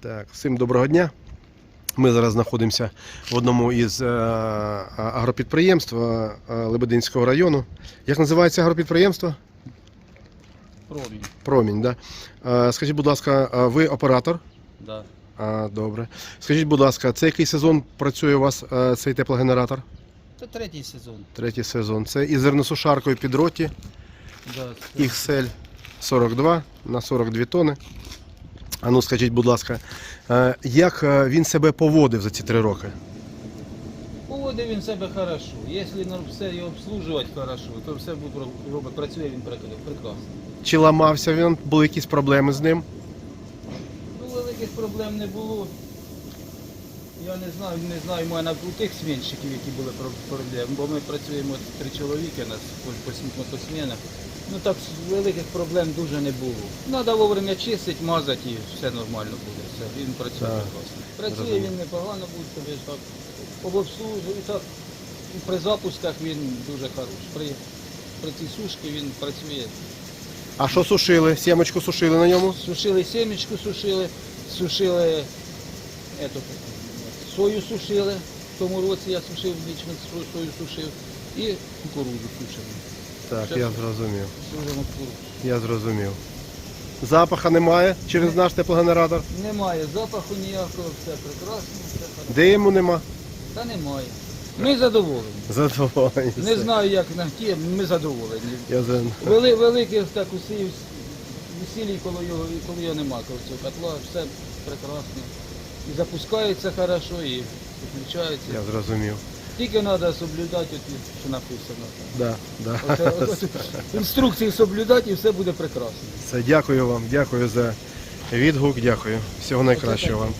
Так, всім доброго дня. Ми зараз знаходимося в одному із е, агропідприємств е, е, Лебединського району. Як називається агропідприємство? Промінь. Промінь, да? Скажіть, будь ласка, ви оператор? Да. А, добре. Скажіть, будь ласка, це який сезон працює у вас цей теплогенератор? Це третій сезон. Третій сезон. Це із зерносушаркою під роті Да, це- XL 42 на 42 тони. А ну скажіть, будь ласка, е, як е, він себе поводив за ці три роки? Поводив він себе хорошо. Якщо все його обслужувати хорошо, то все буде робить, працює він прекра- прекрасно. Чи ламався він? Були якісь проблеми з ним? Ну, великих проблем не було. Я не знаю, не знаю, мене у тих смінщиків, які були про- проблеми, бо ми працюємо три чоловіки нас по, по, сім- по смінах. Ну так великих проблем дуже не було. Треба вовремя чистити, мазати і все нормально буде. Все, він працює Так. прекрасно. Працює він непогано буде так. По так при запусках він дуже хороший. При, при цій сушці він працює. А що сушили? Сімочку сушили на ньому? Сушили семечку, сушили, сушили ету, сою сушили. В тому році я сушив вічно сою сушив і кукурудзу сушили. Так, я зрозумів. Сушимо кукурудзу. Я зрозумів. Запаха немає через наш теплогенератор? Немає запаху ніякого, все прекрасно, все хорошо. Де нема? Та немає. Ми задоволені. Задоволені. Не знаю, як на ті, ми задоволені. Я. Вели, великих так усіх весілій, коли його, його нема, коли цього котла, все прекрасно. І запускається хорошо, і виключається. Я зрозумів. Тільки треба соблюдати, от, що написано. Да, да. Оце, от, інструкції соблюдати і все буде прекрасно. Все, дякую вам, дякую за відгук, дякую. Всього найкращого вам.